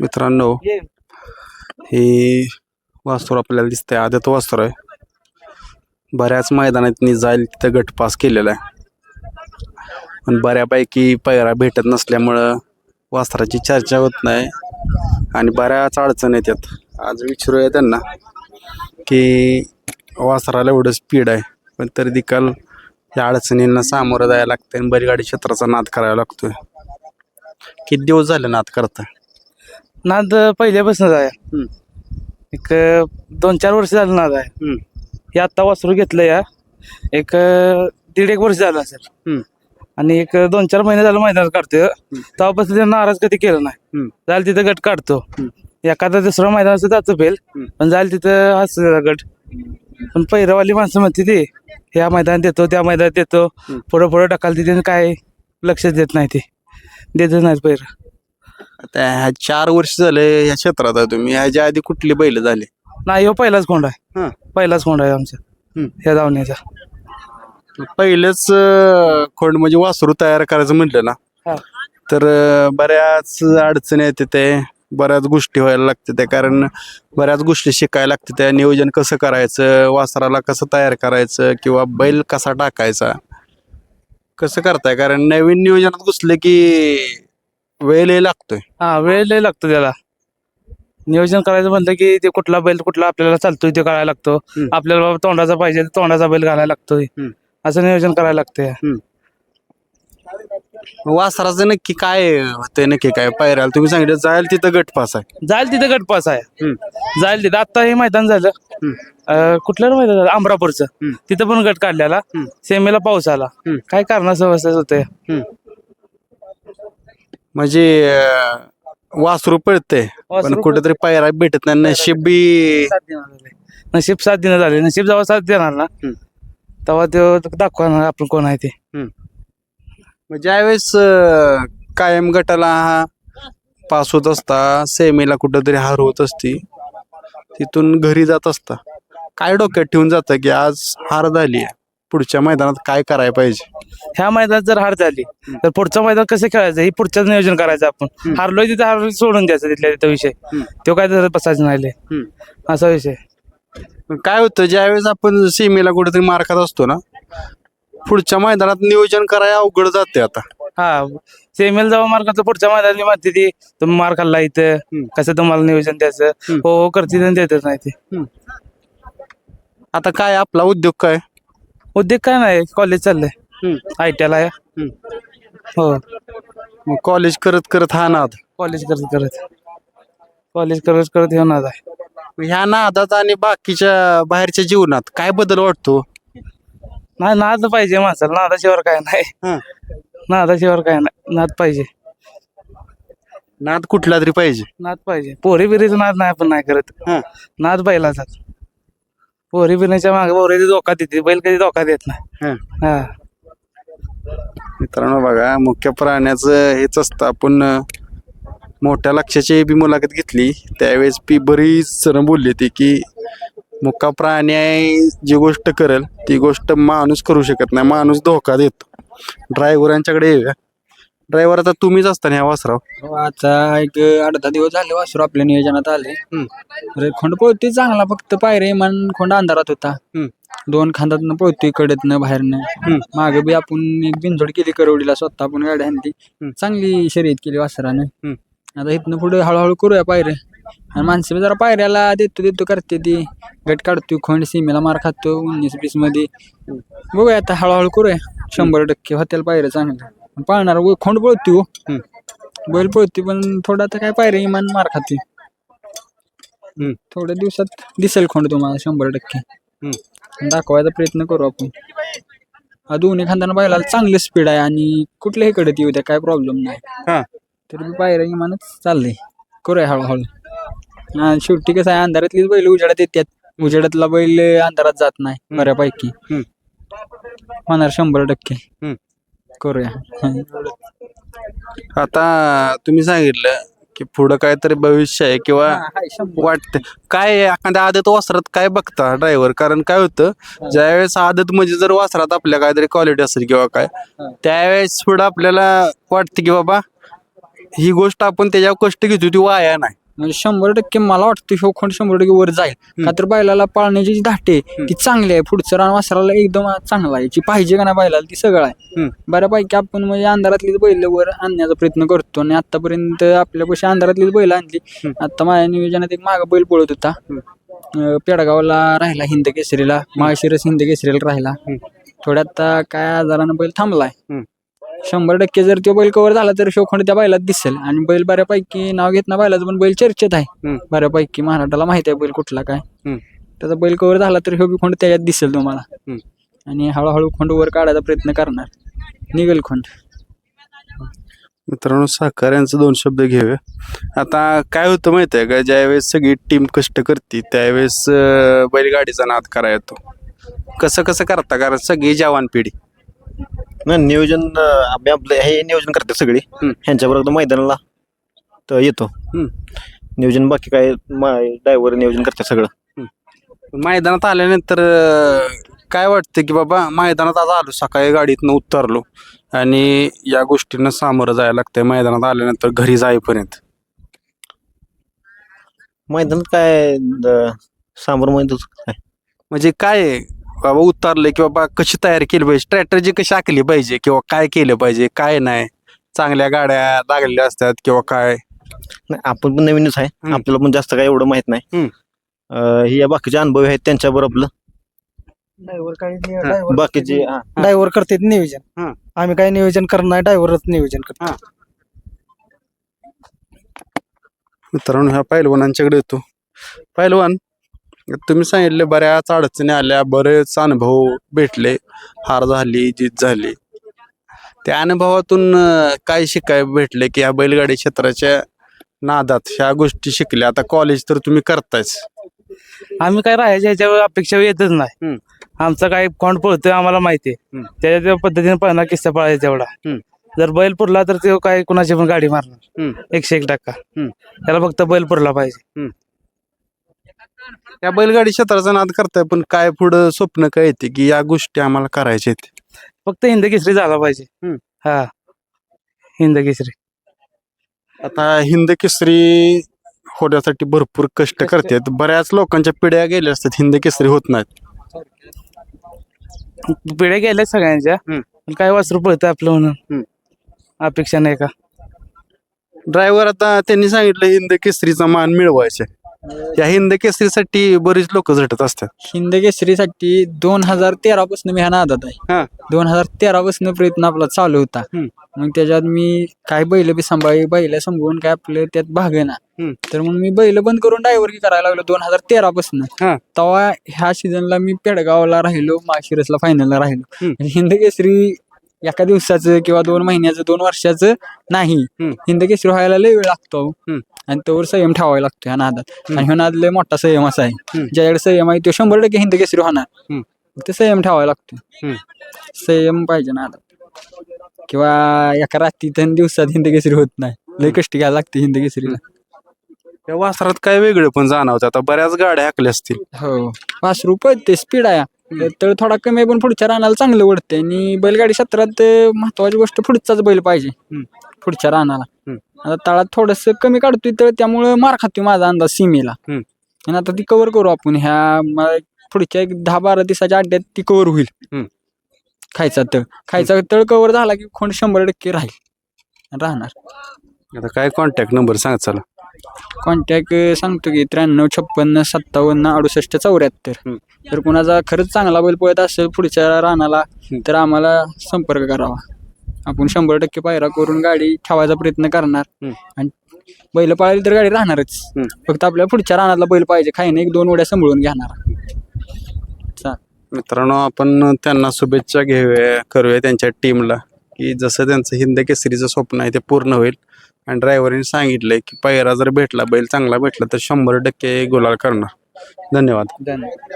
मित्रांनो हे वास्तूर आपल्याला दिसतंय आदत वास्तूर आहे. बऱ्याच मैदानात जाईल तिथं गट पास केलेला आहे. पण बऱ्यापैकी पैरा भेटत नसल्यामुळं वास्त्राची चर्चा होत नाही आणि बऱ्याच अडचण येतात. आज विचारूया त्यांना की वासराला एवढं स्पीड आहे पण तरी देखील या अडचणींना सामोरं जायला लागतं आणि बैलगाडी क्षेत्राचा नाद करावा लागतोय. किती दिवस झाले नाद करता नाद पहिल्यापासूनच आहे हम्म. एक दोन चार वर्ष झालं नाद आहे हम्म. हे आत्ता वासरू घेतलं या एक दीड एक वर्ष झालं असेल हम्म. आणि एक दोन चार महिने झालं मैदानात काढतोय तेव्हापासून त्यानं नाराज कधी केलं नाही हम्म. जायला तिथं गट काढतो. एखादा दुसरं मैदानाचं जातं फेल हम्म. पण जायला तिथं असं गट पण पहिरवाली माणसं म्हणते ती ह्या मैदानात देतो त्या मैदानात देतो हम्म. पुढं पुढं ढकलते त्यानं काय लक्ष देत नाही ते देतच नाहीत पहिरं आता ह्या चार वर्ष झाले या क्षेत्रात आहे तुम्ही. ह्याच्या आधी कुठली बैल झाले? नाही हो पहिलाच कोंड आहे. हा. पहिलाच कोंड आहे आमचा. ह्या धावण्याचा. पहिलंच अं, खोंड म्हणजे वासरू तयार करायचं म्हटलं ना. हा. तर अं, बऱ्याच अडचणी येते ते. बऱ्याच गोष्टी व्हायला लागते त्या. कारण बऱ्याच गोष्टी शिकायला लागते त्या. नियोजन कसं करायचं? वासराला कसं तयार करायचं? किंवा बैल कसा टाकायचा? कसं करताय? कारण नवीन नियोजनात घुसले की वेळ लय लागतोय. हा वेळ लय लागतो त्याला. नियोजन करायचं म्हणलं की ते कुठला बैल कुठला आपल्याला चालतोय ते कळायला लागतो. हम्म. आपल्याला बाबा तोंडाचा पाहिजे तर तोंडाचा बैल घालायला लागतोय. हम्म. असं नियोजन करायला लागतंय. वासराचं नक्की काय होतंय नक्की काय पायऱ्याला? तुम्ही सांगितलं जायला तिथं गटपास आहे. जाईल तिथं गटपास आहे. हम्म. जाईल तिथं. आता हे मैदान झालं. हम्म. अं, कुठलं मैदान झालं? अमरापूरचं हम्म. तिथं पण गट काढलेला. हम्म. सेमेला पाऊस आला. हम्म. काय कारणास्तव असं होतंय? म्हणजे अं, वासरू पळते पण वासरू कुठेतरी पायरा भेटत नाही. नशीब बी झाले. नशीब साथ देणं झाले नशीब जेव्हा साथ देणार ना हम्म. तेव्हा तो दाखवणार आपण कोण आहे ते. मग ज्यावेळेस अं, कायम गटाला हा पास होत असता सेमीला कुठंतरी हार होत असती तिथून घरी जात असता. काय डोक्यात ठेवून जातं की आज हार झाली पुढच्या मैदानात काय करायला पाहिजे? ह्या मैदानात जर हार झाली तर पुढचं मैदान कसं खेळायचं? हे पुढचं नियोजन करायचं आपण. हारलोय तिथे हार सोडून द्यायचं तिथल्या तिथं विषय. तो काय तर बसायचं नाही लय. असा विषय. काय होतं ज्यावेळेस आपण सीमेला कुठेतरी मार खात असतो ना पुढच्या मैदानात नियोजन करायला अवघड जाते आता. हा सेमेल जेव्हा मार खातो पुढच्या मैदानात म्हणते ती तुम्ही मार खाल्ला इथं. कसं तुम्हाला नियोजन द्यायचं. हो हो करते आणि देतच नाही ते. आता काय आपला उद्योग काय? उद्योग काय नाही कॉलेज चाललंय. आय टी आय हो. मग कॉलेज करत करत हा नाद. कॉलेज करत करत. कॉलेज करत करत हे नाद आहे. ह्या नादात आणि बाकीच्या बाहेरच्या जीवनात काय बदल वाटतो? नाही नाद पाहिजे माणसाला. नादाशिवाय काय नाही. नादाशिवाय काय नाही. नाद पाहिजे. नाद कुठला तरी पाहिजे. नाद पाहिजे. पोरी बिरीचं नाद नाही आपण नाही करत. हा. नाद बैलाचा. पोरी बिरीच्या मागे पोरी धोका देते. बैल कधी धोका देत नाही. हा. हा. मित्रांनो बघा मुख्य प्राण्याचं हेच असतं. आपण मोठ्या लक्षाची बी मुलाखत घेतली. त्यावेळेस बी बरीच जण बोलली होती की मुक्का प्राणी जी गोष्ट करेल ती गोष्ट माणूस करू शकत नाही. माणूस धोका देतो. ड्रायव्हरांच्याकडे येऊया. ड्रायव्हर आता तुम्हीच असता ह्या वासराव हो, आता एक दहा दिवस झाले वासरू आपल्या नियोजनात आले. हम्म. अरे खोंड चांगला फक्त पायरे मन खोंड अंधारात होता. हम्म. दोन खांदातनं पळतोय कडतनं बाहेरनं. मागे बी आपण एक बिनजोड केली करवडीला स्वतः आपण गाडी आणली. चांगली शर्यत केली वासरानं. आता इथनं पुढे हळूहळू करूया पायरे. आणि माणसं बी जरा पायऱ्याला देतो देतो करते ती. गट काढतोय खोंड सीमेला मार खातो उन्नीस वीसमध्ये. बघूया आता हळूहळू करूया. शंभर टक्के होत्याला पायऱ्या चांगल्या पाळणार खोंड पळतोय हो. बैल पळते पण थोडा आता काय पायरे इमान मार खाते. थोड्या दिवसात दिसेल खोंड तुम्हाला शंभर टक्के. दाखवायचा प्रयत्न करू आपण. हा दोन्ही खांदाना बैलाला चांगले स्पीड आहे आणि कुठल्याही कडे येऊ द्या काय प्रॉब्लेम नाही. हा. तरी पायऱ्या इमानच चाललंय. करूया हळूहळू. शेवटी कसं आहे अंधारातलीच बैल उजेडात येतात उजेडातला बैल अंधारात जात नाही बऱ्यापैकी. होणार शंभर टक्के. करूया. आता तुम्ही सांगितलं की पुढं काहीतरी भविष्य आहे किंवा. वाटतं काय एखाद्या आदत वासरात काय बघता ड्रायव्हर कारण काय होतं ज्यावेळेस आदत म्हणजे जर वासरात आपल्या काहीतरी क्वालिटी असेल किंवा काय. त्यावेळेस पुढं आपल्याला वाटतं की बाबा ही गोष्ट आपण त्याच्यावर कष्ट घेतो ती वाया नाही. म्हणजे शंभर टक्के मला वाटतं ह्यो खोंड शंभर टक्के वर जाईल. का तर बैलाला पाळण्याची जी धाटे आहे, ती चांगली आहे. पुढचं रान वासराला एकदम चांगला आहे. जी पाहिजे का नाही बैलाला ती सगळं आहे. बऱ्यापैकी आपण म्हणजे अंधारातलीच बैल वर आणण्याचा प्रयत्न करतो. आणि आतापर्यंत आपल्यापाशी अंधारातलीच बैल आणली. आता माझ्या नियोजनात एक माग बैल पळत होता. पेडगावला राहिला हिंद केसरीला. माळशिरस हिंद केसरीला राहिला. थोड्यात आता काय आजारानं बैल थांबलाय. शंभर टक्के जर तो बैल कव्हर झाला तर शोखंड त्या बैलात दिसेल. आणि बैल बऱ्यापैकी नाव घेत ना बैलाचं पण बैल चर्चेत आहे. हम्म. बऱ्यापैकी महाराष्ट्राला माहिती आहे बैल कुठला काय. हम्म. त्याचा बैल कव्हर झाला तर ह्यो बी खोंड त्याच्यात दिसेल तुम्हाला. हम्म. आणि हळूहळू खोंड वर काढायचा प्रयत्न करणार. निघेल खोंड. मित्रांनो सहकार्यांचे दोन शब्द घेऊया. आता काय होतं माहिती आहे का? ज्यावेळेस सगळी टीम कष्ट करते त्यावेळेस अं, बैलगाडीचा नाद करा येतो कसं कसं करता? कारण सगळी जवान पिढी. ना नियोजन अं, आम्ही आपलं हे नियोजन करते सगळी. हम्म. ह्यांच्याबरोबर मैदानाला तर येतो. हम्म. नियोजन बाकी काय ड्रायव्हर नियोजन करते सगळं. मैदानात आल्यानंतर अं, काय वाटतं की बाबा मैदानात आज आलो सकाळी गाडीतनं उतरलो. आणि या गोष्टींना सामोरं जायला लागतंय. मैदानात आल्यानंतर घरी जाईपर्यंत. मैदानात काय समोर मध्ये काय? म्हणजे काय आहे? बाबा उतरले की बाबा कशी तयारी केली पाहिजे? स्ट्रॅटर्जी कशी आखली पाहिजे? किंवा काय केलं पाहिजे? काय नाही? चांगल्या गाड्या लागलेल्या असतात किंवा काय? नाही आपण पण नवीनच आहे. हम्म. आपल्याला पण जास्त काय एवढं माहीत नाही. हम्म. अं, हे या बाकीचे अनुभव आहेत त्यांच्याबरोबर आपलं बाकीचे हा. ड्रायव्हर करतात नियोजन. हा. आम्ही काय नियोजन करणार ड्रायव्हरच नियोजन करतो. मित्रांनो ह्या पैलवानांच्याकडे येतो. पैलवान तुम्ही सांगितले बऱ्याच अडचणी आल्या बरेच अनुभव भेटले हार झाली जीत झाली त्या अनुभवातून काय शिकाय भेटले की या बैलगाडी क्षेत्राच्या नादात ह्या गोष्टी शिकल्या आता कॉलेज तर तुम्ही करतायच आम्ही काय राहायच्या ह्याच्यावर अपेक्षा येतच नाही. आमचा काय कोण पळतोय आम्हाला माहिती आहे. त्याच्या त्या पद्धतीने पळणार किस्सा पळायचा तेवढा हम्म. जर बैल पुरला तर तो काय कुणाची पण गाडी मारणार. एकशे एक टक्का. त्याला फक्त बैल पुरला पाहिजे या बैलगाडी क्षेत्राचा नाद करताय पण काय पुढं स्वप्न काय येते की या गोष्टी आम्हाला करायच्या आहेत. फक्त हिंद केसरी झाला पाहिजे. हम्म. हा. हिंद केसरी. आता हिंद केसरी होण्यासाठी भरपूर कष्ट करतात. बऱ्याच लोकांच्या पिढ्या गेल्या असतात हिंद केसरी होत नाहीत. पिढ्या गेल्या सगळ्यांच्या हम्म. पण काय वासरू पळतं आपलं हम्म. म्हणून अपेक्षा नाही का? ड्रायव्हर आता त्यांनी सांगितलं हिंद केसरीचा मान मिळवायचा या हिंद केसरीसाठी बरीच लोक झटत असतात हिंद केसरीसाठी दोन हजार तेरा पासून मी ह्या नादात हा. आहे दोन हजार तेरा पासून प्रयत्न आपला चालू होता हम्म. मग त्याच्यात मी काय बैल बी सांभाळी बैल सांभाळून काय आपलं त्यात भाग ना हम्म. तर मग मी बैल बंद करून ड्रायव्हर करायला लागलो दोन हजार तेरा पासून हा. तेव्हा ह्या सीझनला मी पेडगावला राहिलो माशिरसला फायनलला राहिलो हम्म. म्हणजे हिंद केसरी एका दिवसाचं किंवा दोन महिन्याचं दोन वर्षाचं नाही. हम्म. हिंद केसरी व्हायला लय वेळ लागतो. हम्म. आणि तोवर संयम ठेवावा लागतो ह्या नादात. आणि ह्या नाद लय मोठा संयम असा आहे. हम्म. ज्याच्याकडे संयम आहे तो शंभर टक्के हिंद केसरी होणार. हम्म. ते संयम ठेवावा लागतो हम्म. संयम पाहिजे ना आता. किंवा एका रात्रीत आणि दिवसात हिंद केसरी होत नाही. लय कष्ट घ्यायला लागते हिंद केसरीला. या वासरात काय वेगळे पण जाणवतं. आता बऱ्याच गाड्या हाकल्या असतील. हो. पाच रुपये ते स्पीड आहे. तर थोडा कमी आहे पण पुढच्या रानाला चांगलं वाटते आणि बैलगाडी क्षेत्रात महत्वाची गोष्ट पुढचाच बैल पाहिजे. पुढच्या रानाला. आता तळात थोडस कमी काढतोय तर त्यामुळं मार खातोय माझा अंदाज सीमेला. आणि आता ती कव्हर करू आपण. ह्या पुढच्या एक दहा बारा दिवसाच्या अड्ड्यात ती कव्हर होईल. खायचा तळ. खायचा तळ कव्हर झाला की खोंड शंभर टक्के राहील. राहणार. आता काय कॉन्टॅक्ट नंबर सांग चला. कॉन्टॅक्ट सांगतो की त्र्याण्णव छप्पन्न सत्तावन्न अडुसष्ट चौऱ्याहत्तर. जर कुणाचा खरंच चांगला बैल पळत असेल पुढच्या रानाला. तर आम्हाला संपर्क करावा आपण शंभर टक्के पायरा करून गाडी ठेवायचा प्रयत्न करणार. आणि बैल पाळली तर गाडी राहणारच. फक्त आपल्या पुढच्या रानातला बैल पाहिजे काही नाही एक दोन उड्या सांभाळून घेणार चा मित्रांनो आपण त्यांना शुभेच्छा घेऊया करूया त्यांच्या टीमला की जसं त्यांचं हिंद केसरीचं स्वप्न आहे ते पूर्ण होईल आणि ड्रायव्हरने सांगितलंय की पायरा जर भेटला बैल चांगला भेटला तर शंभर टक्के गुलाल करणार. धन्यवाद. धन्यवाद.